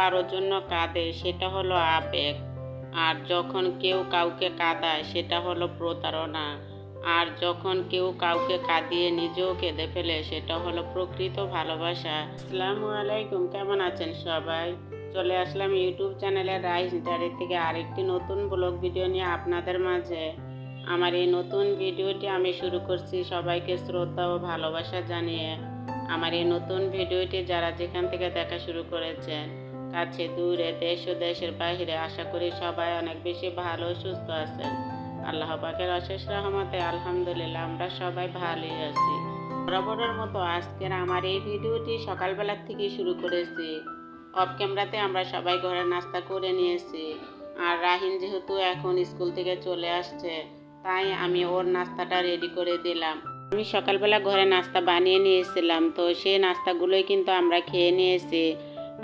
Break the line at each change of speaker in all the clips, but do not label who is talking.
কারোর জন্য কাঁদে, সেটা হলো আবেগ। আর যখন কেউ কাউকে কাঁদায়, সেটা হলো প্রতারণা। আর যখন কেউ কাউকে কাঁদিয়ে নিজেও কেঁদে ফেলে, সেটা হলো প্রকৃত ভালোবাসা। আসসালামু আলাইকুম, কেমন আছেন সবাই? চলে আসলাম ইউটিউব চ্যানেলে রাইস ডায়েরি থেকে আরেকটি নতুন ব্লগ ভিডিও নিয়ে আপনাদের মাঝে। আমার এই নতুন ভিডিওটি আমি শুরু করছি সবাইকে শ্রদ্ধা ও ভালোবাসা জানিয়ে। আমার এই নতুন ভিডিওটি যারা যেখান থেকে দেখা শুরু করেছেন কাছে, দূরে, দেশ ও দেশের বাইরে আশা করি সবাই অনেক বেশি ভালো সুস্থ আছেন। আল্লাহ পাকের অশেষ রহমতে আলহামদুলিল্লাহ, আমরা সবাই ভালোই আছি। বরাবরের মতো আজকের আমার এই ভিডিওটি সকালবেলা থেকে শুরু করেছি। অফ ক্যামেরাতে আমরা সবাই ঘরে নাস্তা করে নিয়েছি। আর রাহিন যেহেতু এখন স্কুল থেকে চলে আসছে, তাই আমি ওর নাস্তাটা রেডি করে দিলাম। আমি সকালবেলা ঘরে নাস্তা বানিয়ে নিয়েছিলাম, তো সেই নাস্তাগুলোই কিন্তু আমরা খেয়ে নিয়েছি।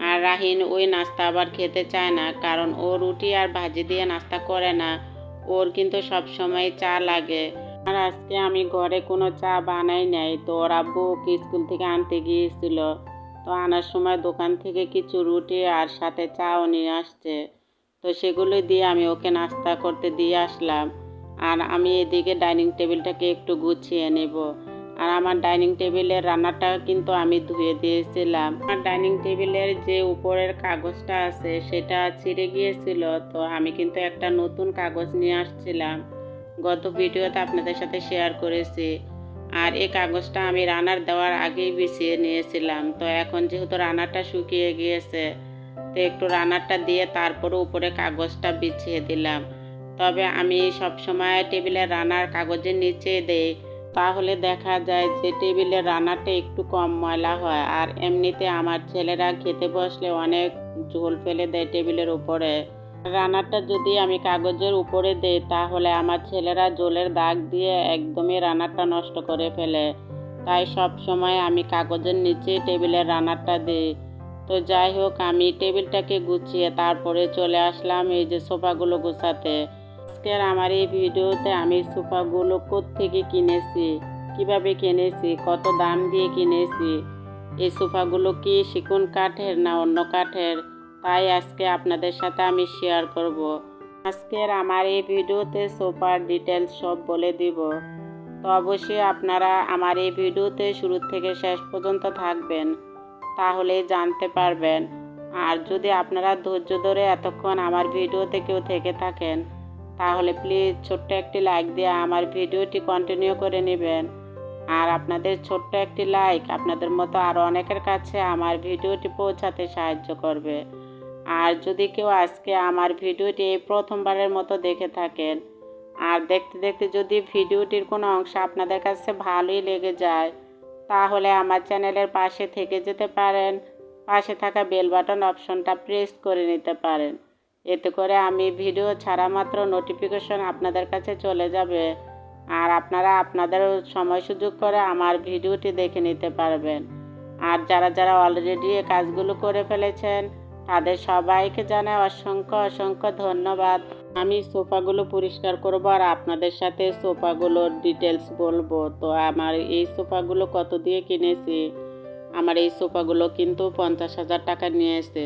আর রাহিন ওই নাস্তা আবার খেতে চায় না, কারণ ও রুটি আর ভাজি দিয়ে নাস্তা করে না। ওর কিন্তু সব সময় চা লাগে। আর আজকে আমি ঘরে কোনো চা বানাই নাই। তো ওর আব্বু ওকে স্কুল থেকে আনতে গিয়েছিল। তো আনার সময় দোকান থেকে কিছু রুটি আর সাথে চাও নিয়ে আসছে। তো সেগুলো দিয়ে আমি ওকে নাস্তা করতে দিয়ে আসলাম। আর আমি এদিকে ডাইনিং টেবিলটাকে একটু গুছিয়ে নেব। আর আমার ডাইনিং টেবিলের রান্নাটা কিন্তু আমি ধুয়ে দিয়েছিলাম। আমার ডাইনিং টেবিলের যে উপরের কাগজটা আছে, সেটা ছিঁড়ে গিয়েছিল। তো আমি কিন্তু একটা নতুন কাগজ নিয়ে আসছিলাম। গত ভিডিওতে আপনাদের সাথে শেয়ার করেছি। আর এই কাগজটা আমি রান্নার দেওয়ার আগেই বিছিয়ে নিয়েছিলাম। তো এখন যেহেতু রান্নাটা শুকিয়ে গিয়েছে, তো একটু রান্নারটা দিয়ে তারপরে উপরে কাগজটা বিছিয়ে দিলাম। তবে আমি সবসময় টেবিলের রান্নার কাগজের নিচে দেই। তাহলে দেখা যায় যে টেবিলের রান্নাটা একটু কম ময়লা হয় আর এমনিতে আমার ছেলেরা খেতে বসলে অনেক ঝোল ফেলে দেয় টেবিলের উপরে। রান্নাটা যদি আমি কাগজের উপরে দেই, তাহলে আমার ছেলেরা জলের দাগ দিয়ে একদমই রান্নাটা নষ্ট করে ফেলে। তাই সব সময় আমি কাগজের নিচে টেবিলের রান্নাটা দিই। তো যাই হোক, আমি টেবিলটাকে গুছিয়ে তারপরে চলে আসলাম এই যে সোফাগুলো গুছাতে। আজকের আমার এই ভিডিওতে আমি সোফাগুলো থেকে কিনেছি? কীভাবে কিনেছি? কত দাম দিয়ে কিনেছি? এই সোফাগুলো কি শিকুন কাঠের না অন্য কাঠের? তাই আজকে আপনাদের সাথে আমি শেয়ার করব। আজকের আমার এই ভিডিওতে সোফার ডিটেলস সব বলে দিব। তো অবশ্যই আপনারা আমার এই ভিডিওতে শুরু থেকে শেষ পর্যন্ত থাকবেন, তাহলে জানতে পারবেন। আর যদি আপনারা ধৈর্য ধরে এতক্ষণ আমার ভিডিওতে কেউ থেকে থাকেন তাহলে প্লিজ ছোট্ট একটি লাইক দিয়ে আমার ভিডিওটি কন্টিনিউ করে নেবেন। আর আপনাদের ছোট্ট একটি লাইক আপনাদের মতো আরও অনেকের কাছে আমার ভিডিওটি পৌঁছাতে সাহায্য করবে। আর যদি কেউ আজকে আমার ভিডিওটি এই প্রথমবারের মতো দেখে থাকেন, আর দেখতে দেখতে যদি ভিডিওটির কোনো অংশ আপনাদের কাছে ভালোই লেগে যায়, তাহলে আমার চ্যানেলের পাশে থেকে যেতে পারেন। পাশে থাকা বেল বাটন অপশনটা প্রেস করে নিতে পারেন। এতে করে আমি ভিডিও ছাড়া মাত্র নোটিফিকেশন আপনাদের কাছে চলে যাবে। আর আপনারা আপনাদের সময় সুযোগ করে আমার ভিডিওটি দেখে নিতে পারবেন। আর যারা যারা অলরেডি এই কাজগুলো করে ফেলেছেন, তাদের সবাইকে জানাই অসংখ্য অসংখ্য ধন্যবাদ। আমি সোফাগুলো পরিষ্কার করব আর আপনাদের সাথে সোফাগুলোর ডিটেলস বলব। তো আমার এই সোফাগুলো কত দিয়ে কিনেছি? আমার এই সোফাগুলো কিন্তু পঞ্চাশ হাজার টাকা নিয়েছে।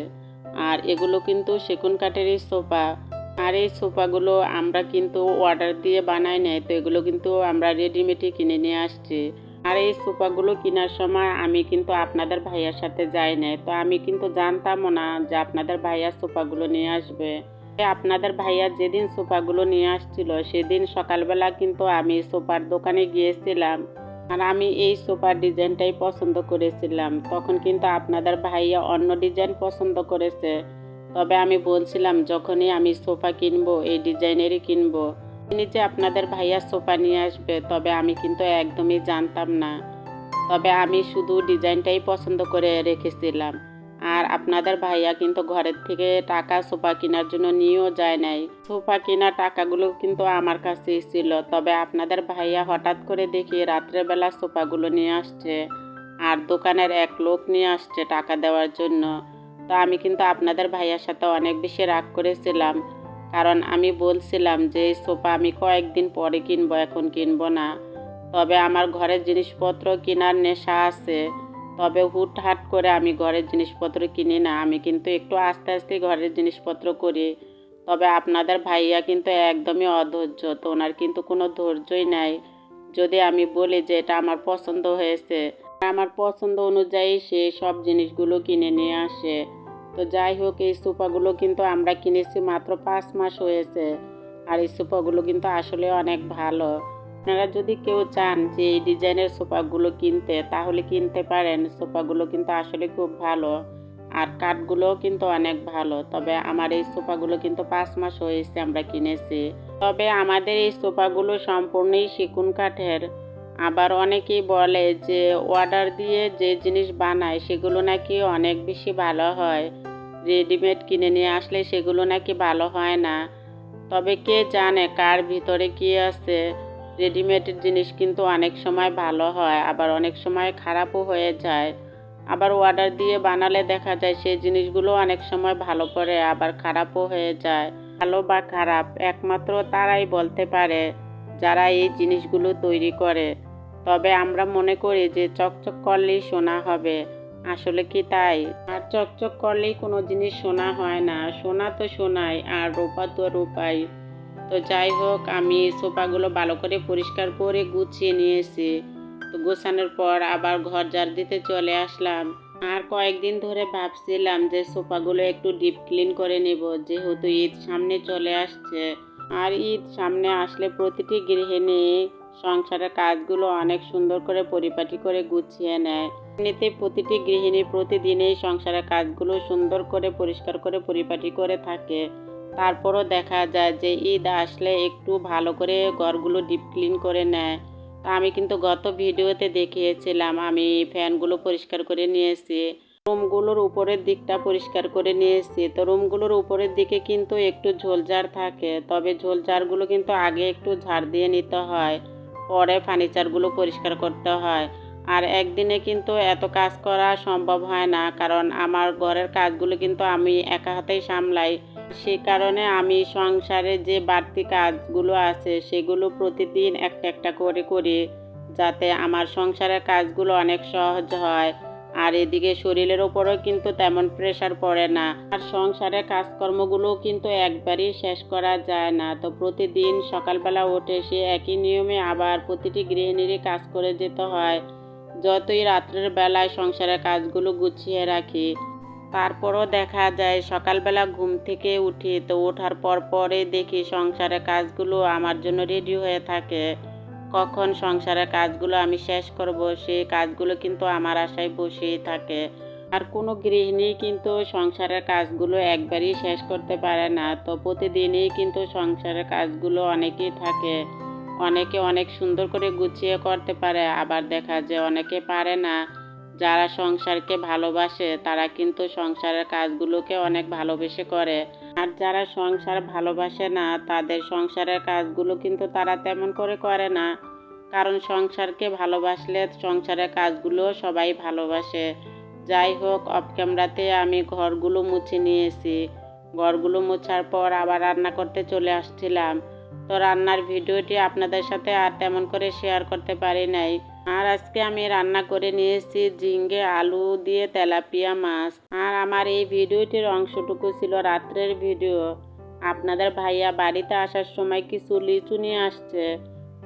আর এগুলো কিন্তু সেগুন কাঠেরই সোফা। আর এই সোফাগুলো আমরা কিন্তু অর্ডার দিয়ে বানাই নাই, তো এগুলো কিন্তু আমরা রেডিমেডই কিনে নিয়ে আসছি। আর এই সোফাগুলো কেনার সময় আমি কিন্তু আপনাদের ভাইয়ার সাথে যাই নাই, তো আমি কিন্তু জানতামও না যে আপনাদের ভাইয়া সোফাগুলো নিয়ে আসবে। আপনাদের ভাইয়া যেদিন সোফাগুলো নিয়ে আসছিল, সেদিন সকালবেলা কিন্তু আমি সোফার দোকানে গিয়েছিলাম। আর আমি এই সোফার ডিজাইনটাই পছন্দ করেছিলাম। তখন কিন্তু আপনাদের ভাইয়া অন্য ডিজাইন পছন্দ করেছে। তবে আমি বলছিলাম, যখনই আমি সোফা কিনবো, এই ডিজাইনেরই কিনবো। নিচে আপনাদের ভাইয়া সোফা নিয়ে আসবে, তবে আমি কিন্তু একদমই জানতাম না। তবে আমি শুধু ডিজাইনটাই পছন্দ করে রেখেছিলাম। আর আপনাদের ভাইয়া কিন্তু ঘরের থেকে টাকা সোফা কেনার জন্য নিয়েও যায় নাই। সোফা কেনার টাকাগুলো কিন্তু আমার কাছে ছিল। তবে আপনাদের ভাইয়া হঠাৎ করে দেখি রাত্রেবেলা সোফাগুলো নিয়ে আসছে আর দোকানের এক লোক নিয়ে আসছে টাকা দেওয়ার জন্য। তো আমি কিন্তু আপনাদের ভাইয়ার সাথে অনেক বেশি রাগ করেছিলাম। কারণ আমি বলছিলাম যে, এই সোফা আমি কয়েকদিন পরে কিনবো, এখন কিনবো না। তবে আমার ঘরের জিনিসপত্র কেনার নেশা আছে। তবে হুটহাট করে আমি ঘরের জিনিসপত্র কিনি না, আমি কিন্তু একটু আস্তে আস্তে ঘরের জিনিসপত্র করি। তবে আপনাদের ভাইয়া কিন্তু একদমই অধৈর্য, তো ওনার কিন্তু কোনো ধৈর্যই নাই। যদি আমি বলি যে এটা আমার পছন্দ হয়েছে, আমার পছন্দ অনুযায়ী সে সব জিনিসগুলো কিনে নিয়ে আসে। তো যাই হোক, এই সোফাগুলো কিন্তু আমরা কিনেছি মাত্র পাঁচ মাস হয়েছে, আর এই সোফাগুলো কিন্তু আসলে অনেক ভালো। আপনারা যদি কেউ চান যে এই ডিজাইনের সোফাগুলো কিনতে, তাহলে কিনতে পারেন। সোফাগুলো কিন্তু আসলে খুব ভালো। আর কাঠগুলোও কিন্তু অনেক ভালো। তবে আমার এই সোফাগুলো কিন্তু পাঁচ মাস হয়েছে আমরা কিনেছি। তবে আমাদের এই সোফাগুলো সম্পূর্ণই শিকুন কাঠের। আবার অনেকেই বলে যে অর্ডার দিয়ে যে জিনিস বানায়, সেগুলো নাকি অনেক বেশি ভালো হয়। রেডিমেড কিনে নিয়ে আসলে সেগুলো নাকি ভালো হয় না। তবে কে জানে কার ভিতরে কি আছে? রেডিমেডের জিনিস কিন্তু অনেক সময় ভালো হয়, আবার অনেক সময় খারাপও হয়ে যায়। আবার অর্ডার দিয়ে বানালে দেখা যায় সেই জিনিসগুলো অনেক সময় ভালো করে আবার খারাপও হয়ে যায়। ভালো বা খারাপ একমাত্র তারাই বলতে পারে যারা এই জিনিসগুলো তৈরি করে। তবে আমরা মনে করি যে চকচক করলেই সোনা হবে। আসলে কি তাই? আর চকচক করলেই কোনো জিনিস সোনা হয় না। সোনা তো সোনাই, আর রূপা তো রূপাই। তো যাই হোক, আমি সোফাগুলো ভালো করে পরিষ্কার করে গুছিয়ে নিয়েছি তো গোছানোর পর আবার ঘর ঝাড় দিতে চলে আসলাম। আর কয়েকদিন ধরে ভাবছিলাম যে সোফাগুলো একটু ডিপ ক্লিন করে নেব, যেহেতু ঈদ সামনে চলে আসছে। আর ঈদ সামনে আসলে প্রতিটি গৃহিণী সংসারের কাজগুলো অনেক সুন্দর করে পরিপাটি করে গুছিয়ে নেয়। এমনিতে প্রতিটি গৃহিণী প্রতিদিনেই সংসারের কাজগুলো সুন্দর করে, পরিষ্কার করে, পরিপাটি করে থাকে। তারপরও দেখা যায় যে ঈদ আসলে একটু ভালো করে ঘরগুলো ডিপ ক্লিন করে নেয়। তা আমি কিন্তু গত ভিডিওতে দেখিয়েছিলাম, আমি ফ্যানগুলো পরিষ্কার করে নিয়েছি। রুমগুলোর উপরের দিকটা পরিষ্কার করে নিয়েছি। তো রুমগুলোর উপরের দিকে কিন্তু একটু ঝোলঝাড় থাকে, তবে ঝোলঝাড়গুলো কিন্তু আগে একটু ঝাড় দিয়ে নিতে হয়। পরে ফার্নিচারগুলো পরিষ্কার করতে হয়। আর একদিনে কিন্তু এত কাজ করা সম্ভব হয় না, কারণ আমার ঘরের কাজগুলো কিন্তু আমি একা হাতেই সামলাই। সেই কারণে আমি সংসারে যে বাড়তি কাজগুলো আছে সেগুলো প্রতিদিন একটা একটা করে করি, যাতে আমার সংসারের কাজগুলো অনেক সহজ হয়। আর এদিকে শরীরের ওপরও কিন্তু তেমন প্রেশার পড়ে না। আর সংসারের কাজকর্মগুলোও কিন্তু একবারই শেষ করা যায় না। তো প্রতিদিন সকালবেলা উঠে সে একই নিয়মে আবার প্রতিটি গৃহিণীরই কাজ করে যেতে হয়। যতই রাত্রের বেলায় সংসারের কাজগুলো গুছিয়ে রাখি তারপরও দেখা যায় সকালবেলা ঘুম থেকে উঠি, তো ওঠার পর পরে দেখি সংসারের কাজগুলো আমার জন্য রেডি হয়ে থাকে। কখন সংসারের কাজগুলো আমি শেষ করব, সেই কাজগুলো কিন্তু আমার আশায় বসেই থাকে। আর কোনো গৃহিণী কিন্তু সংসারের কাজগুলো একবারই শেষ করতে পারে না, তো প্রতিদিনই কিন্তু সংসারের কাজগুলো অনেকেই থাকে। অনেকে অনেক সুন্দর করে গুছিয়ে করতে পারে, আবার দেখা যায় অনেকে পারে না। যারা সংসারকে ভালোবাসে, তারা কিন্তু সংসারের কাজগুলোকে অনেক ভালোবেসে করে। আর যারা সংসার ভালোবাসে না, তাদের সংসারের কাজগুলো কিন্তু তারা তেমন করে করে না। কারণ সংসারকে ভালোবাসলে সংসারের কাজগুলো সবাই ভালোবাসে। যাই হোক অফ ক্যামেরাতে আমি ঘরগুলো মুছে নিয়েছি। ঘরগুলো মোছার পর আবার রান্না করতে চলে আসছিলাম। তো রান্নার ভিডিওটি আপনাদের সাথে আর তেমন করে শেয়ার করতে পারি নাই। আর আজকে আমি রান্না করে নিয়েছি ঝিঙ্গে আলু দিয়ে তেলাপিয়া মাছ। আর আমার এই ভিডিওটির অংশটুকু ছিল রাত্রের ভিডিও। আপনাদের ভাইয়া বাড়িতে আসার সময় কিছু লিচু নিয়ে আসছে।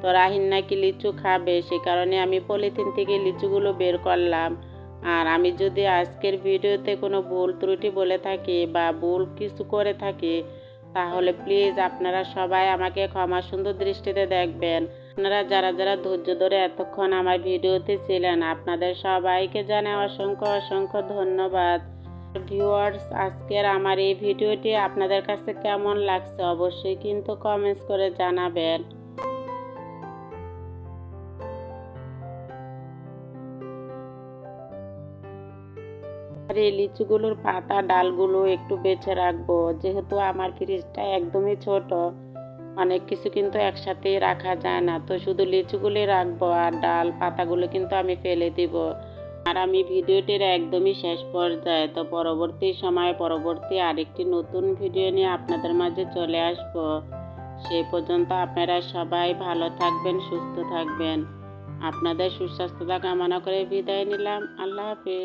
তো রাহিন নাকি লিচু খাবে, সে কারণে আমি পলিথিন থেকে লিচুগুলো বের করলাম। আর আমি যদি আজকের ভিডিওতে কোনো ভুল ত্রুটি বলে থাকি বা ভুল কিছু করে থাকি, তাহলে প্লিজ আপনারা সবাই আমাকে ক্ষমা সুন্দর দৃষ্টিতে দেখবেন। আপনারা যারা যারা ধৈর্য ধরে এতক্ষণ আমার ভিডিওতে ছিলেন, আপনাদের সবাইকে জানাই অসংখ্য অসংখ্য ধন্যবাদ। ভিউয়ার্স, আজকের আমার এই ভিডিওটি আপনাদের কাছে কেমন লাগছে অবশ্যই কিন্তু কমেন্টস করে জানাবেন। আর এই লিচুগুলোর পাতা, ডালগুলো একটু বেছে রাখব, যেহেতু আমার ফ্রিজটা একদমই ছোট। অনেক কিছু কিন্তু একসাথে রাখা যায় না। তো শুধু লিচুগুলি রাখব আর ডাল, পাতাগুলো কিন্তু আমি ফেলে দিব। আর আমি ভিডিওটির একদমই শেষ পর্যায়ে। তো পরবর্তী সময়ে পরবর্তী আরেকটি নতুন ভিডিও নিয়ে আপনাদের মাঝে চলে আসব। সে পর্যন্ত আপনারা সবাই ভালো থাকবেন, সুস্থ থাকবেন। আপনাদের সুস্বাস্থ্যতা কামনা করে বিদায় নিলাম। আল্লাহ হাফিজ।